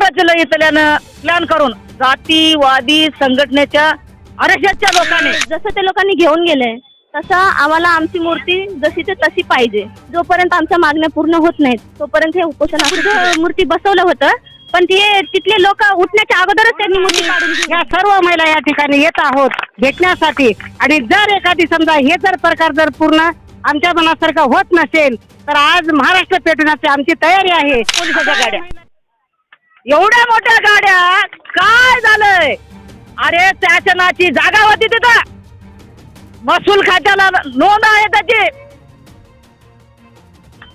रचलं इथल्यानं plan करून जातीवादी संघटनेच्या आरक्षाच्या लोकांनी. जसं ते लोकांनी घेऊन गेले तसं आम्हाला आमची मूर्ती जशी ते तशी पाहिजे. जोपर्यंत आमच्या मागण्या पूर्ण होत नाहीत तोपर्यंत हे उपोषण मूर्ती बसवलं होतं पण ते तिथले लोक उठण्याच्या अगोदरच त्यांनी मूर्ती काढून घेतली. या सर्व महिला या ठिकाणी येत आहोत भेटण्यासाठी. आणि जर एखादी समजा हे जर प्रकार जर पूर्ण आमच्या मनासारखं होत नसेल तर आज महाराष्ट्र पेटवण्याची आमची तयारी आहे. पोलिसाच्या गाड्या. एवढ्या मोठ्या गाड्या काय झालंय? अरे शासनाची जागा होती तिथं. महसूल खात्याला नोंद आहे त्याची.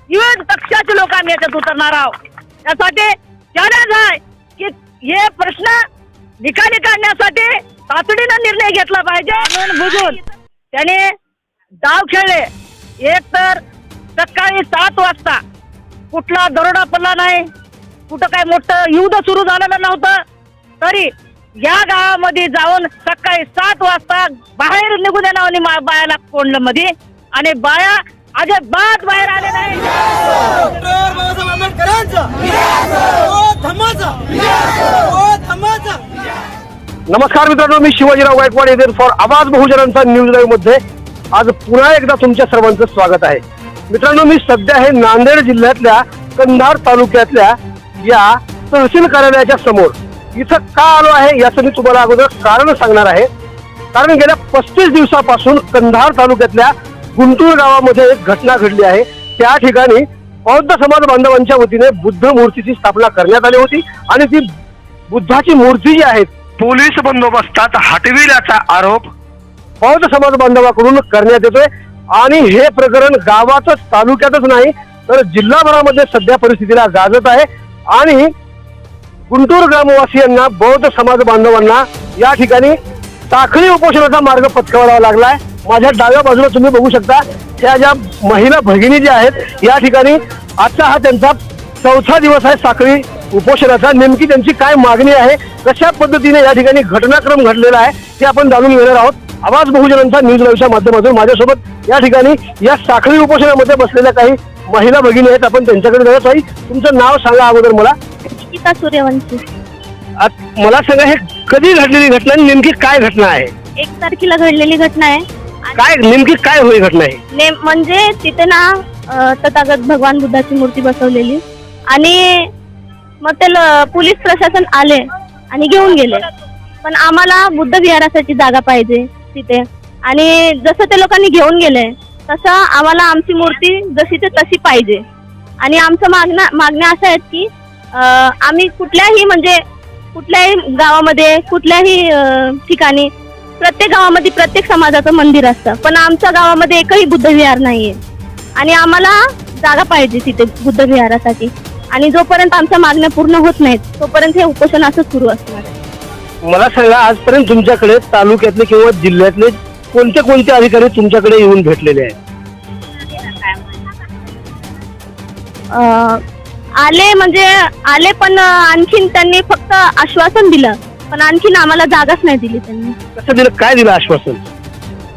विविध पक्षाचे लोकांनी याच्यात उतरणार आहोत. त्यासाठी चॅलेंज आहे की हे प्रश्न निकाली काढण्यासाठी तातडीनं निर्णय घेतला पाहिजे. म्हणून बुजून त्याने डाव खेळले. एक तर सकाळी सात वाजता कुठला दरोडा पडला नाही. कुठं काय मोठं युद्ध सुरू झालेलं नव्हतं. तरी या गावामध्ये जाऊन सकाळी सात वाजता बाहेर निघून येणार आणि मा- बायाला कोंडलं मध्ये आणि बाया अजिबात बाहेर आले नाही. नमस्कार मित्रांनो मी शिवाजीराव गायकवाड येथे फॉर आवाज बहुजनांचा न्यूज लाईव्हमध्ये आज पुन्हा एकदा तुमच्या सर्वांचं स्वागत आहे. मित्रांनो मी सध्या आहे नांदेड जिल्ह्यातल्या कंधार तालुक्यातल्या या तहसील कार्यालयाच्या समोर. इथं का आलो आहे याचं मी तुम्हाला अगोदर कारण सांगणार आहे. कारण गेल्या पस्तीस दिवसापासून कंधार तालुक्यातल्या गुंटूर गावामध्ये एक घटना घडली आहे. त्या ठिकाणी बौद्ध समाज बांधवांच्या वतीने बुद्ध मूर्तीची स्थापना करण्यात आली होती आणि ती बुद्धाची मूर्ती जी आहे पोलीस बंदोबस्तात हटविल्याचा आरोप बौद्ध समाज बांधवाकडून करण्यात येतोय. आणि हे प्रकरण गावातच तालुक्यातच नाही तर जिल्हाभरामध्ये सध्या परिस्थितीला गाजत आहे. आणि गुंटूर ग्रामवासियांना बौद्ध समाज बांधवांना या ठिकाणी साखळी उपोषणाचा मार्ग पत्करावा लागलाय. माझ्या डाव्या बाजूला तुम्ही बघू शकता त्या ज्या महिला भगिनी ज्या आहेत या ठिकाणी आजचा हा त्यांचा चौथा दिवस आहे साखळी उपोषणाचा. नेमकी त्यांची काय मागणी आहे कशा पद्धतीने या ठिकाणी घटनाक्रम घडलेला आहे ते आपण जाणून घेणार आहोत. आवाज बहुजनांचा न्यूज लाईव्हच्या माध्यमातून माझ्यासोबत या ठिकाणी या साखळी उपोषणामध्ये बसलेल्या काही महिला भगिनी आहेत. आपण त्यांच्याकडे जाऊया. ताई तुमचं नाव सांगा अगोदर मला. गीता सूर्यवंशी. मला सांगा हे कधी घडलेली घटना आणि नेमकी काय घटना आहे? एक तारखेला घडलेली घटना आहे. काय नेमकी काय होई घटना आहे नेम म्हणजे तिथे ना अं, तथागत भगवान बुद्धाची मूर्ती बसवलेली. आणि मग ते ल- पोलीस प्रशासन आले आणि घेऊन गेले. पण आम्हाला बुद्ध विहारासाठी जागा पाहिजे. तिथे. आणि जसं ते लोकांनी घेऊन गेले तसं आम्हाला आमची मूर्ती जशी ते तशी पाहिजे. आणि आमचं मागण्या मागण्या अशा आहेत की आम्ही कुठल्याही म्हणजे कुठल्याही गावामध्ये कुठल्याही ठिकाणी प्रत्येक गावामध्ये प्रत्येक समाजाचं मंदिर असतं. पण आमच्या गावामध्ये एकही बुद्धविहार नाही नाहीये. आणि आम्हाला जागा पाहिजे तिथे बुद्धविहारासाठी. आणि जोपर्यंत आमच्या मागण्या पूर्ण होत नाहीत तोपर्यंत हे उपोषण असं सुरू असणार आहे. मला सांगा आजपर्यंत तुमच्याकडे तालुक्यातले किंवा जिल्ह्यातले कोणते कोणते अधिकारी तुमच्याकडे येऊन भेटलेले आहेत? अं, आले म्हणजे आले पण आणखीन त्यांनी फक्त आश्वासन दिलं. पण आणखीन आम्हाला जागाच नाही दिली त्यांनी. कसं दिलं? काय दिलं आश्वासन?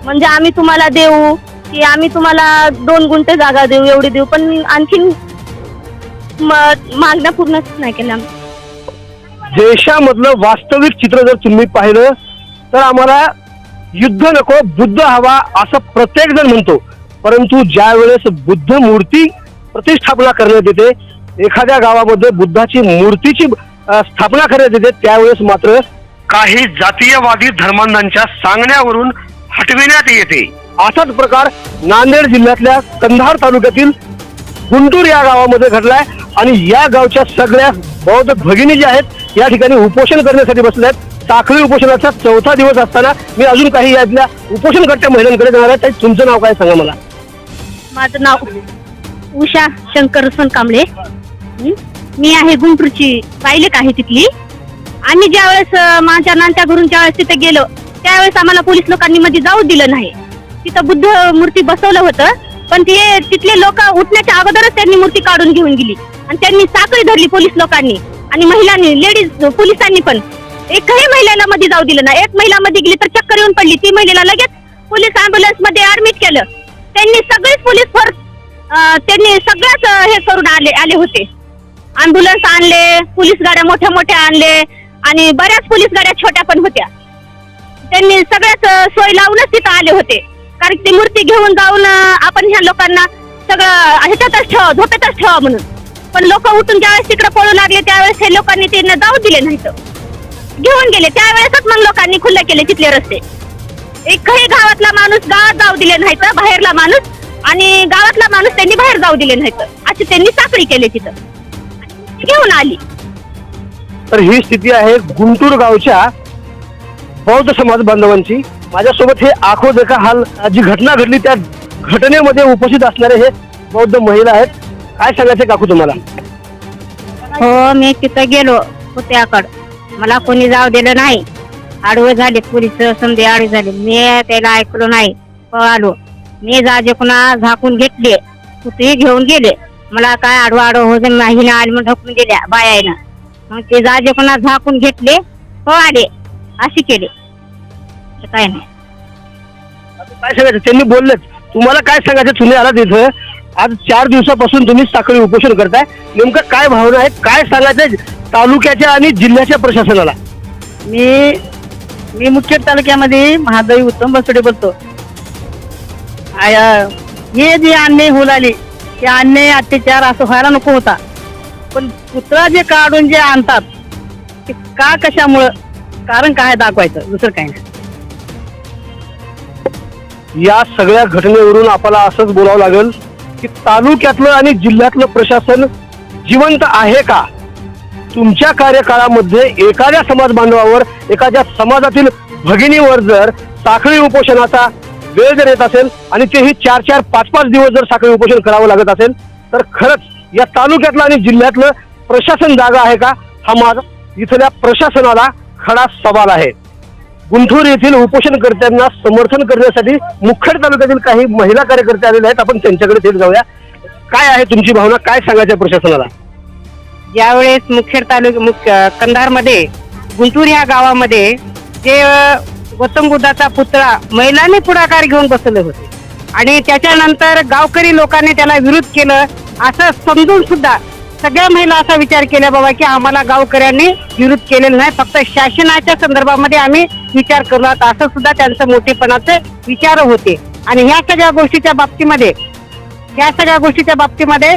म्हणजे आम्ही तुम्हाला देऊ की आम्ही तुम्हाला दोन गुंठे जागा देऊ एवढी देऊ पण आणखीन म- मागण्या पूर्णच नाही केल्या. देशामधलं वास्तविक चित्र जर तुम्ही पाहिलं तर आम्हाला युद्ध नको बुद्ध हवा असं प्रत्येक जण म्हणतो. परंतु ज्या वेळेस बुद्ध मूर्ती प्रतिष्ठापना करण्यात येते एखाद्या गावामध्ये बुद्धाची मूर्तीची स्थापना करण्यात येते त्यावेळेस मात्र काही जातीयवादी धर्मांधांच्या सांगण्यावरून हटविण्यात येते. असाच प्रकार नांदेड जिल्ह्यातल्या कंधार तालुक्यातील गुंटूर या गावामध्ये घडलाय. आणि या गावच्या सगळ्या बौद्ध भगिनी ज्या आहेत या ठिकाणी उपोषण करण्यासाठी बसले आहेत. साखळी उपोषणाचा चौथा दिवस असताना मी अजून काही यातल्या उपोषणकर्त्या महिलांकडे जाणार आहे. तुमचं नाव काय सांगा मला? माझं नाव उषा शंकर कांबळे. मी आहे गुंटूरची पायलेक आहे तिथली. आम्ही ज्यावेळेस माझ्या नानच्या घरून ज्यावेळेस तिथे गेलो त्यावेळेस आम्हाला पोलीस लोकांनी मध्ये जाऊ दिलं नाही. तिथं बुद्ध मूर्ती बसवलं होतं पण ते तिथले लोक उठण्याच्या अगोदरच त्यांनी मूर्ती काढून घेऊन गेली. आणि त्यांनी साखळी धरली पोलीस लोकांनी. आणि महिलांनी लेडीज पोलिसांनी पण एकही महिलेला मध्ये जाऊ दिलं ना एक महिला मध्ये गेली तर चक्कर येऊन पडली. ती महिलेला लगेच पोलीस अँब्युलन्समध्ये ऍडमिट केलं. त्यांनी सगळेच पोलीस फोर्स त्यांनी सगळ्याच हे करून आले आले होते. अँब्युलन्स आणले पोलीस गाड्या मोठ्या मोठ्या आणले आणि बऱ्याच पोलीस गाड्या छोट्या पण होत्या. त्यांनी सगळ्याच सोय लावूनच तिथं आले होते. कारण ती मूर्ती घेऊन जाऊन आपण ह्या लोकांना सगळं ह्याच्यातच ठेवा झोपेतच ठेवा म्हणून. पण लोक उठून ज्यावेळेस तिकडे पळू लागले त्यावेळेस हे लोकांनी त्यांना जाऊ दिले नाहीत. घेऊन गेले. त्यावेळेसच मग लोकांनी खुल्ले केले तिथले रस्ते. एकही गावातला माणूस गावात जाऊ दिले नाहीत बाहेरला माणूस. आणि गावातला माणूस त्यांनी बाहेर जाऊ दिले नाहीत. अशी त्यांनी साखळी केली तिथं. घेऊन आली. तर ही स्थिती आहे गुंटूर गावच्या बौद्ध समाज बांधवांची. माझ्यासोबत हे आखो देखा हाल जी घटना घडली त्या घटनेमध्ये उपस्थित असणारे हे बौद्ध महिला आहेत. काय सांगायचे काकू तुम्हाला? हो मी तिथं गेलो पुत्याकड मला कोणी जाऊ दिलं नाही. आडवं झाले पुरीच समजे आडवे झाले. मी त्याला ऐकलो नाही. पळालो. मी जाजे पुन्हा झाकून घेतले. पुतही घेऊन गेले. मला काय आडवं आडवं हो नाही ना आली म्हणून ढकलून दिल्या बायानं मग ते जाजे पुन्हा झाकून घेतले पळाले. अशी केले. तर काय नाही. काय सांगायचं? त्यांनी बोललेच. तुम्हाला काय सांगायचं? तुम्ही आला तिथं आज चार दिवसापासून तुम्ही साखळी उपोषण करताय. नेमकं काय भावना आहे काय सांगायचं तालुक्याच्या आणि जिल्ह्याच्या प्रशासनाला? मी मी मुखेड तालुक्यामध्ये महादेवी उत्तम बसडे बोलतो. आय- हे जे अन्याय होऊ लागले ते अन्याय अत्याचार असं व्हायला नको होता. पण पुतळा जे काढून जे आणतात ते का कशामुळं? कारण काय दाखवायचं? दुसरं काय नाही. या सगळ्या घटनेवरून आपल्याला असंच बोलावं लागेल की तालुक्यातलं आणि जिल्ह्यातलं प्रशासन जिवंत आहे का? तुमच्या कार्यकाळामध्ये एखाद्या समाज बांधवावर एखाद्या समाजातील भगिनीवर जर साखळी उपोषणाचा वेळ जर येत असेल आणि तेही चार चार पाच पाच दिवस जर साखळी उपोषण करावं लागत असेल तर खरंच या तालुक्यातलं आणि जिल्ह्यातलं प्रशासन जागा आहे का? हा माझा इथल्या प्रशासनाला खडा सवाल आहे. गुंठूर येथील उपोषणकर्त्यांना समर्थन करण्यासाठी मुखेड तालुक्यातील काही महिला कार्यकर्ते आलेले आहेत. आपण त्यांच्याकडे थेट जाऊया. काय आहे तुमची भावना? काय सांगायचं प्रशासनाला? यावेळेस मुखेड तालुक मुख्य कंधारमध्ये गुंटूर या गावामध्ये जे गौतम बुद्धाचा पुतळा महिलांनी पुढाकार घेऊन बसले होते. आणि त्याच्यानंतर गावकरी लोकांनी त्याला विरोध केलं असं समजून सुद्धा सगळ्या महिला असा विचार केला बाबा की आम्हाला गावकऱ्यांनी विरोध केलेला नाही. फक्त शासनाच्या संदर्भामध्ये आम्ही विचार करणार असं सुद्धा त्यांचं मोठेपणाचे विचार होते. आणि ह्या सगळ्या गोष्टीच्या बाबतीमध्ये या सगळ्या गोष्टीच्या बाबतीमध्ये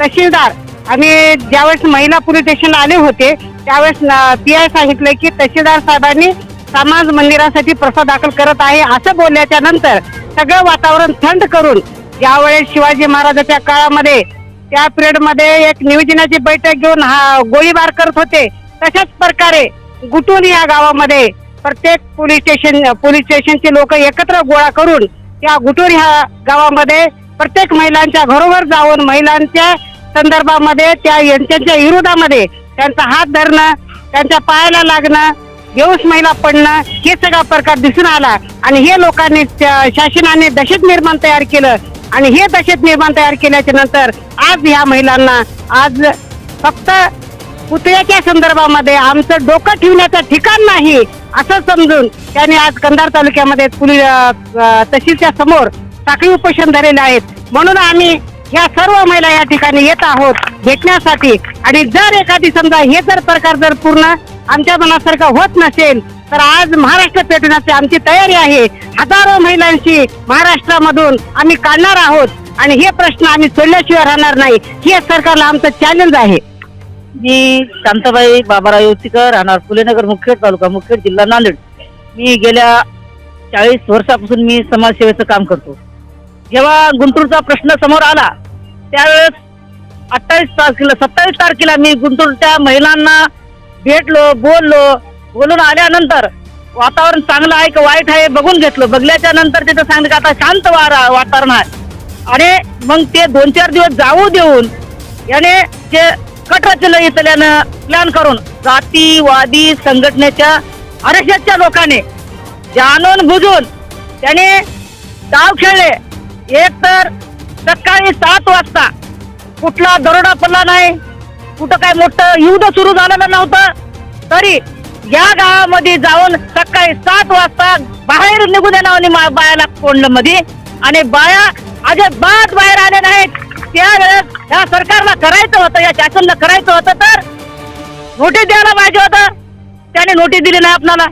तहसीलदार आम्ही ज्यावेळेस महिला पोलीस स्टेशनला आले होते त्यावेळेस पी आय सांगितलं की तहसीलदार साहेबांनी समाज मंदिरासाठी प्रस्ताव दाखल करत आहे असं बोलल्याच्या नंतर सगळं वातावरण थंड करून ज्यावेळेस शिवाजी महाराजाच्या काळामध्ये त्या पिरियडमध्ये एक नियोजनाची बैठक घेऊन हा गोळीबार करत होते. तशाच प्रकारे गुटून या गावामध्ये प्रत्येक पोलीस स्टेशन पोलीस स्टेशनचे लोक एकत्र गोळा करून त्या गुटूर ह्या गावामध्ये प्रत्येक महिलांच्या घरोघर जाऊन महिलांच्या संदर्भामध्ये त्या यांच्या विरोधामध्ये त्यांचा हात धरणं त्यांच्या पायाला लागणं बेऊस महिला पडणं हे सगळा प्रकार दिसून आला. आणि हे लोकांनी शासनाने दहशत निर्माण तयार केलं. आणि हे दशेत निर्माण तयार केल्याच्यानंतर आज ह्या महिलांना आज फक्त पुतळ्याच्या संदर्भामध्ये आमचं डोकं ठेवण्याचं ठिकाण नाही असं समजून त्यांनी आज कंधार तालुक्यामध्ये पुली तहसीलच्या समोर साखळी उपोषण धरलेले आहेत. म्हणून आम्ही या सर्व महिला या ठिकाणी येत आहोत भेटण्यासाठी. आणि जर एखादी समजा हे जर प्रकार जर पूर्ण आमच्या मनासारखं होत नसेल तर आज महाराष्ट्र पेटवण्याची आमची तयारी आहे. हजारो महिलांशी महाराष्ट्रामधून आम्ही काढणार आहोत. आणि हे प्रश्न आम्ही सोडल्याशिवाय राहणार नाही. हे सरकारला आमचं चॅलेंज आहे. मी शांताबाई बाबाराव योतीकर राहणार फुलेनगर मुखेड तालुका मुखेड जिल्हा नांदेड. मी गेल्या चाळीस वर्षापासून मी समाजसेवेचं काम करतो. जेव्हा गुंटूरचा प्रश्न समोर आला त्यावेळेस अठ्ठावीस तारखेला सत्तावीस तारखेला मी गुंटूरच्या महिलांना भेटलो बोललो. बोलून आल्यानंतर वातावरण चांगलं आहे का वाईट आहे बघून घेतलं. बघल्याच्या नंतर तिथं सांगितलं की आता शांत वारा वातावरण आहे. आणि मग ते दोन चार दिवस जाऊ देऊन याने जे कट रचलं इथल्यानं प्लॅन करून जातीवादी संघटनेच्या आरक्षाच्या लोकांनी जाणून बुजून त्याने डाव खेळले. एक तर सकाळी सात वाजता कुठला दरोडा पडला नाही. कुठं काय मोठं युद्ध सुरू झालेलं नव्हतं. तरी या गावामध्ये जाऊन सकाळी सात वाजता बाहेर निघून येणार मा बायाला कोंडलं मध्ये आणि बाया अजिबात बाहेर आले नाहीत. त्यावेळेस या सरकारला करायचं होतं या शासनला करायचं होतं तर नोटीस द्यायला पाहिजे होतं. त्याने नोटीस दिली नाही आपल्याला.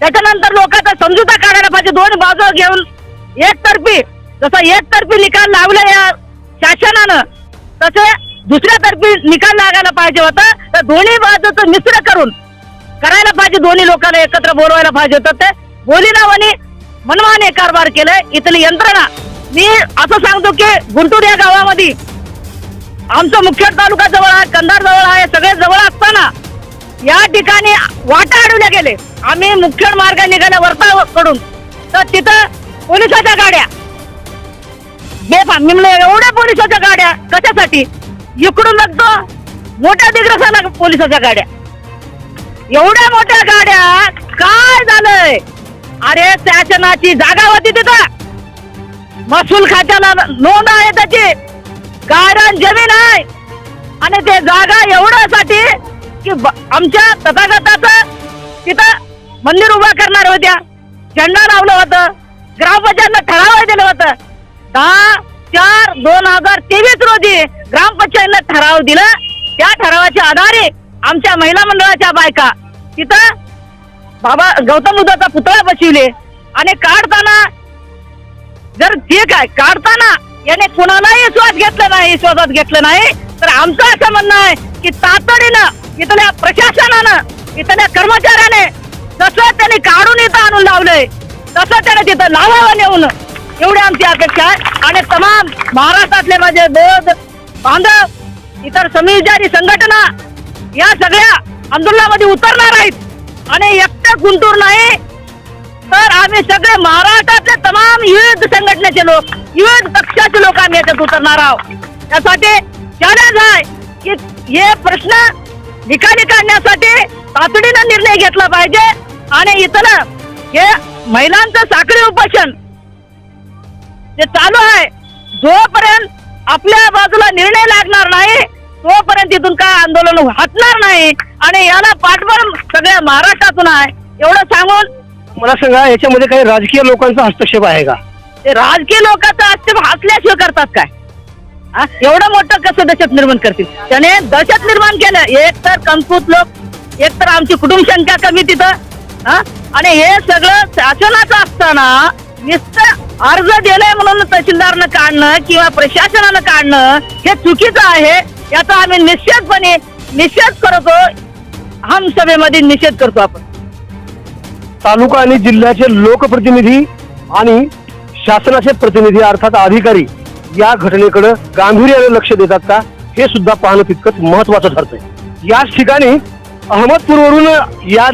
त्याच्यानंतर लोकांचा समजुता काढायला पाहिजे. दोन बाजू घेऊन एकतर्फी जसं एकतर्फी निकाल लावला या शासनानं तसे दुसऱ्या तर्फी निकाल लागायला पाहिजे होता. तर दोन्ही बाजूचं मिश्र करून करायला पाहिजे दोन्ही लोकांना एकत्र बोलवायला पाहिजे. होतं ते बोलीनावानी मनमाने कारभार केलंय. इथली यंत्रणा. मी असं सांगतो की गुंटूर या गावामध्ये आमचं मुखेड तालुका जवळ आहे कंधार जवळ आहे सगळे जवळ असताना या ठिकाणी वाटा अडवल्या गेले. आम्ही मुखेड मार्ग निघाल्या वर्ता कडून तर तिथं पोलिसाच्या गाड्या. बेफाम मी म्हणलं एवढ्या पोलिसाच्या गाड्या कशासाठी? इकडून बघतो मोठ्या दिग्रसाला पोलिसाच्या गाड्या. एवढ्या मोठ्या गाड्या काय झालंय? अरे शासनाची जागा होती तिथं. महसूल खात्याला नोंद आहे त्याची. गायरान जमीन आहे. आणि ते जागा एवढ्यासाठी की ब- आमच्या तथागताच तिथं मंदिर उभा करणार होत्या. झेंडा लावलं होतं. ग्रामपंचायतनं ठराव दिलं होतं. दहा चार दोन हजार तेवीस रोजी ग्रामपंचायतनं ठराव दिला. त्या ठरावाच्या आधारे आमच्या महिला मंडळाच्या बायका. तिथं बाबा गौतम बुद्धाचा पुतळा बसविले. आणि काढताना जर ठीक आहे काढताना याने कुणालाही श्वास घेतला नाही श्वासात घेतलं नाही तर आमचं असं म्हणणं आहे की तातडीनं इथल्या प्रशासनानं इथल्या कर्मचाऱ्याने जसं त्याने काढून इथं आणून लावलंय तसं त्याने तिथं लावावं नेऊन. एवढी आमची अपेक्षा आहे. आणि तमाम महाराष्ट्रातले माझे बोध बांधव इतर समाजारी संघटना या सगळ्या आंदोलनामध्ये उतरणार आहेत. आणि एकटं गुंतूर नाही तर आम्ही सगळे महाराष्ट्रातले तमाम विविध संघटनेचे लोक विविध पक्षाचे लोक आम्ही याच्यात उतरणार आहोत. त्यासाठी चॅलेंज आहे की हे प्रश्न निकाली काढण्यासाठी तातडीनं निर्णय घेतला पाहिजे आणि इथलं हे महिलांचं साखळी उपोषण जे चालू आहे जोपर्यंत आपल्या बाजूला निर्णय लागणार नाही तोपर्यंत तिथून काय आंदोलन हटणार नाही आणि याला पाठबळ सगळ्या महाराष्ट्रातून आहे. एवढं सांगून मला सांगा याच्यामध्ये काही राजकीय लोकांचा हस्तक्षेप आहे का? ते राजकीय लोकांचा आक्षेप हसल्याशिवाय करतात काय? हा? एवढं मोठं कसं दहशत निर्माण करतील? त्याने दहशत निर्माण केलं. एक तर कमकुत लोक एक तर आमची कुटुंब संख्या कमी तिथं हा? आणि हे सगळं शासनाचं असताना नुसतं अर्ज दिलंय म्हणून तहसीलदारनं काढणं किंवा प्रशासनानं काढणं हे चुकीचं आहे. याचा आम्ही निश्चितपणे निषेध करतो. हम सभेमध्ये निषेध करतो आपण. तालुका आणि जिल्ह्याचे लोकप्रतिनिधी आणि शासनाचे प्रतिनिधी अर्थात अधिकारी या घटनेकडे गांभीर्याने लक्ष देतात का हे सुद्धा पाहणं तितकंच महत्वाचं ठरतंय. याच ठिकाणी अहमदपूरवरून या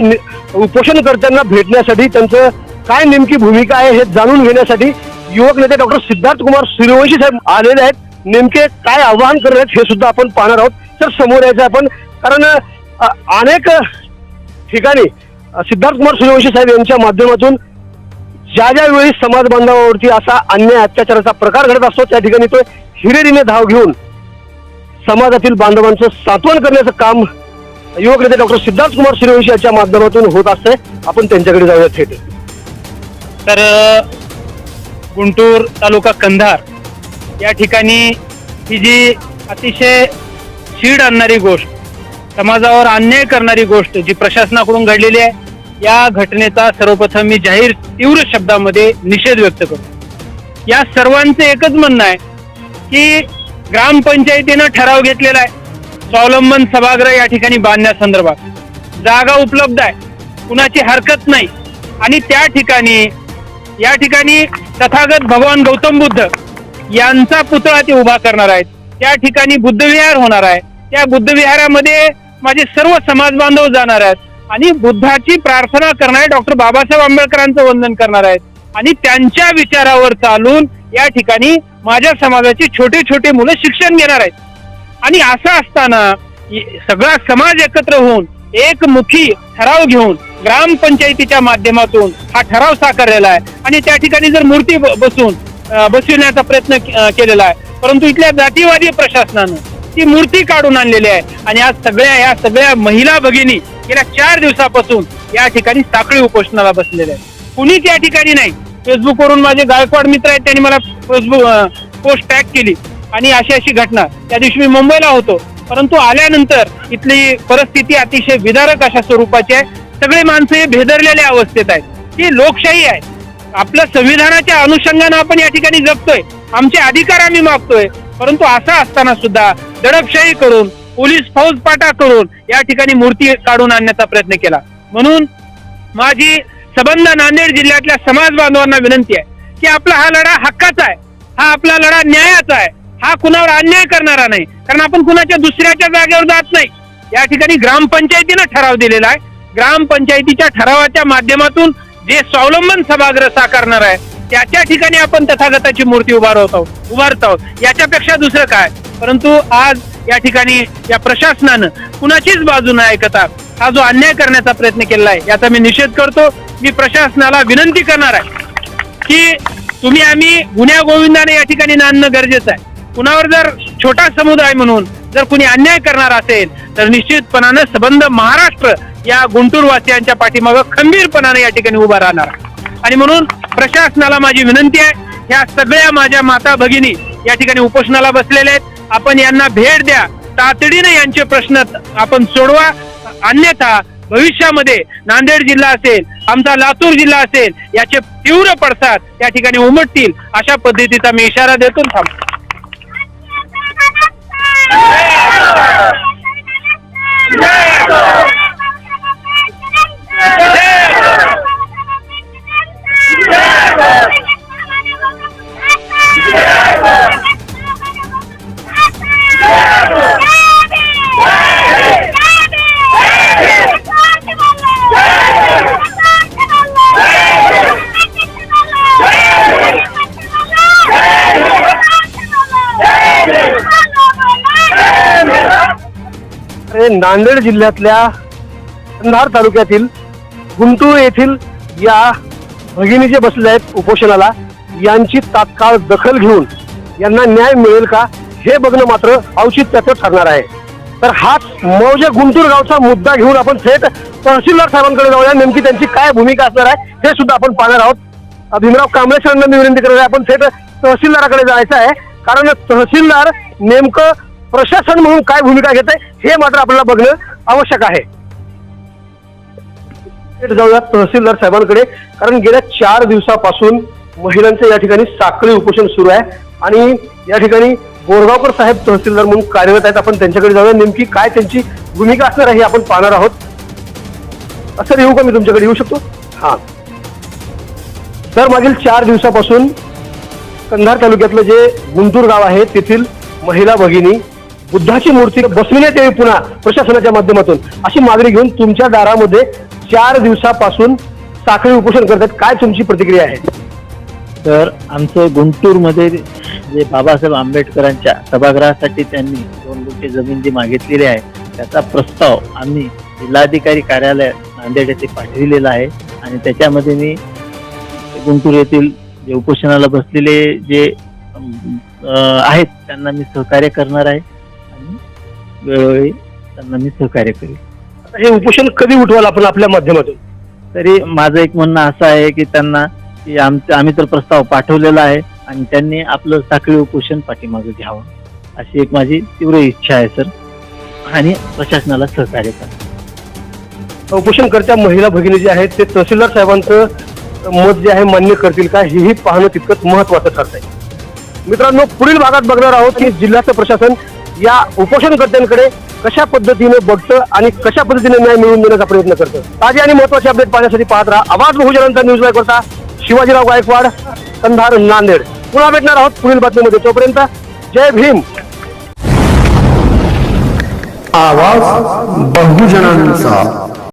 उपोषणकर्त्यांना भेटण्यासाठी त्यांचं काय नेमकी भूमिका आहे हे जाणून घेण्यासाठी युवक नेते डॉक्टर सिद्धार्थ कुमार सूर्यवंशी साहेब आलेले आहेत. नेमके काय आव्हान करत आहेत हे सुद्धा आपण पाहणार आहोत. तर समोर यायचं आपण. कारण अनेक ठिकाणी सिद्धार्थ कुमार सूर्यवंशी साहेब यांच्या माध्यमातून ज्या ज्या वेळी समाज बांधवावरती असा अन्याय अत्याचाराचा प्रकार घडत असतो त्या ठिकाणी तो हिरेरीने धाव घेऊन समाजातील बांधवांचं सांत्वन करण्याचं काम युवक नेते डॉक्टर सिद्धार्थ कुमार सूर्यवंशी यांच्या माध्यमातून होत असतंय. आपण त्यांच्याकडे जाऊया थेट. तर गुंटूर तालुका कंधार या ठिकाणी ही जी अतिशय शीड आणणारी गोष्ट समाजावर अन्याय करणारी गोष्ट जी प्रशासनाकडून घडलेली आहे या घटनेचा सर्वप्रथम मी जाहीर तीव्र शब्दामध्ये निषेध व्यक्त करतो. या सर्वांचं एकच म्हणणं आहे की ग्रामपंचायतीनं ठराव घेतलेला आहे स्वावलंबन सभागृह या ठिकाणी बांधण्यासंदर्भात. जागा उपलब्ध आहे कुणाची हरकत नाही. आणि त्या ठिकाणी या ठिकाणी तथागत भगवान गौतम बुद्ध यांचा पुतळा ते उभा करणार आहेत. त्या ठिकाणी बुद्धविहार होणार आहे. त्या बुद्धविहारामध्ये माझे सर्व समाज बांधव जाणार आहेत. आणि बुद्धाची प्रार्थना करणारे डॉक्टर बाबासाहेब आंबेडकरांचं वंदन करणार आहेत. आणि त्यांच्या विचारावर चालून या ठिकाणी माझ्या समाजाचे छोटे छोटे मुलं शिक्षण घेणार आहेत. आणि असं असताना सगळा समाज एकत्र होऊन एकमुखी ठराव घेऊन ग्रामपंचायतीच्या माध्यमातून हा ठराव साकारलेला आहे. आणि त्या ठिकाणी जर मूर्ती ब- बसून बसविण्याचा प्रयत्न केलेला आहे. परंतु इथल्या जातीवादी प्रशासनानं ती मूर्ती काढून आणलेली आहे. आणि आज सगळ्या या सगळ्या महिला भगिनी गेल्या चार दिवसापासून या ठिकाणी साखळी उपोषणाला बसलेल्या आहेत. कुणीच या ठिकाणी नाही. फेसबुकवरून माझे गायकवाड मित्र आहेत त्यांनी मला फेसबुक पोस्ट टॅग केली. आणि अशी अशी घटना. त्या दिवशी मी मुंबईला होतो. परंतु आल्यानंतर इथली परिस्थिती अतिशय विदारक अशा स्वरूपाची आहे. सगळे माणसं हे भेदरलेल्या अवस्थेत आहेत. ही लोकशाही आहे. आपल्या संविधानाच्या अनुषंगानं आपण या ठिकाणी जगतोय आमचे अधिकार आम्ही मागतोय. परंतु असं असताना सुद्धा दडपशाही करून पोलीस फौजपाटा करून या ठिकाणी मूर्ती काढून आणण्याचा प्रयत्न केला. म्हणून माझी सबंध नांदेड जिल्ह्यातल्या समाज बांधवांना विनंती आहे की आपला हा लढा हक्काचा आहे. हा आपला लढा न्यायाचा आहे. हा कुणावर अन्याय करणारा नाही. कारण आपण कुणाच्या दुसऱ्याच्या जागेवर जात नाही. या ठिकाणी ग्रामपंचायतीनं ठराव दिलेला आहे. ग्रामपंचायतीच्या ठरावाच्या माध्यमातून जे स्वावलंबन सभागृह साकारणार आहे त्याच्या ठिकाणी आपण तथागताची मूर्ती उभारवत आहोत उभारत. आहोत याच्यापेक्षा दुसरं काय? परंतु आज या ठिकाणी या प्रशासनानं कुणाचीच बाजू न ऐकता हा जो अन्याय करण्याचा प्रयत्न केलेला आहे याचा मी निषेध करतो. मी प्रशासनाला विनंती करणार आहे की तुम्ही आम्ही गुन्ह्या गोविंदाने या ठिकाणी नांदणं गरजेचं आहे. कुणावर जर छोटा समुदाय म्हणून जर कुणी अन्याय करणार असेल तर निश्चितपणानं सबंध महाराष्ट्र या गुंटूर वासियांच्या पाठीमागं खंबीरपणाने या ठिकाणी उभा राहणार आणि म्हणून प्रशासनाला माझी विनंती आहे ह्या सगळ्या माझ्या माता भगिनी या ठिकाणी उपोषणाला बसलेल्या आहेत. आपण यांना भेट द्या. तातडीने यांचे प्रश्न आपण सोडवा. अन्यथा भविष्यामध्ये नांदेड जिल्हा असेल आमचा लातूर जिल्हा असेल याचे तीव्र पडसाद या ठिकाणी उमटतील. अशा पद्धतीचा मी इशारा देतो थांबतो. हे नांदेड जिल्ह्यातल्या कंधार तालुक्यातील गुंटूर येथील या भगिनी जे बसले आहेत उपोषणाला. यांची तात्काळ दखल घेऊन यांना न्याय मिळेल का हे बघणं मात्र औचित्याचं ठरणार आहे. तर हाच मौजे गुंटूर गावचा मुद्दा घेऊन आपण थेट तहसीलदार साहेबांकडे जाऊया. नेमकी त्यांची काय भूमिका असणार आहे हे सुद्धा आपण पाहणार आहोत. भीमराव कांबळे सरांना मी विनंती करणार आहे. आपण थेट तहसीलदाराकडे जायचं आहे. कारण तहसीलदार नेमकं प्रशासन म्हणून काय भूमिका घेत आहे हे मात्र आपल्याला बघणं आवश्यक आहे. थेट जाऊया तहसीलदार साहेबांकडे कारण गेल्या चार दिवसापासून महिलांचं या ठिकाणी साखळी उपोषण सुरू आहे आणि या ठिकाणी बोरगावकर साहेब तहसीलदार म्हणून कार्यरत आहेत. आपण त्यांच्याकडे जाऊया नेमकी काय त्यांची भूमिका असणार आहे हे आपण पाहणार आहोत. असं येऊ का मी तुमच्याकडे? येऊ शकतो? हा. तर मागील चार दिवसापासून कंधार तालुक्यातलं जे गुंटूर गाव आहे तेथील महिला भगिनी बुद्धाची मूर्ती बसविण्यात यावी पुन्हा प्रशासनाच्या माध्यमातून. अशी मागणी घेऊन तुमच्या दारामध्ये चार दिवसापासून साखळी उपोषण करतात. काय तुमची प्रतिक्रिया आहे? तर आमचं गुंटूरमध्ये जे बाबासाहेब आंबेडकरांच्या सभागृहासाठी त्यांनी दोन गुंठे जमीन जी मागितलेली आहे त्याचा प्रस्ताव आम्ही जिल्हाधिकारी कार्यालय नांदेड येथे पाठविलेला आहे. आणि त्याच्यामध्ये मी गुंटूर येथील जे उपोषणाला बसलेले जे आहेत त्यांना मी सहकार्य करणार आहे. वेळोवेळी त्यांना मी सहकार्य आता हे उपोषण कधी उठवाल आपण आपल्या माध्यमातून? तरी माझं एक म्हणणं असं आहे की त्यांना की आमचं आम्ही तर प्रस्ताव पाठवलेला आहे आणि त्यांनी आपलं साखळी उपोषण पाठीमागे घ्यावं. अशी एक माझी तीव्र इच्छा आहे सर. आणि प्रशासनाला सहकार्य करा. उपोषणकर्त्या महिला भगिनी जे आहेत ते तहसीलदार साहेबांचं मत जे आहे मान्य करतील का? हेही पाहणं तितकंच महत्वाचं ठरत आहे मित्रांनो पुढील भागात बघणार आहोत की जिल्ह्याचं प्रशासन या उपोषणकर्त्यांकडे कशा पद्धतीने बघतं आणि कशा पद्धतीने न्याय मिळवून देण्याचा प्रयत्न करतं? ताजे आणि महत्त्वाचे अपडेट पाहण्यासाठी पाहत राहा. आवाज बहुजनांचा न्यूज लाईव्ह करता शिवाजीराव गायकवाड कंधार नांदेड. पुन्हा भेटणार आहोत पुढील बातमीमध्ये. तोपर्यंत जय भीम. आवाज बहुजनांचा.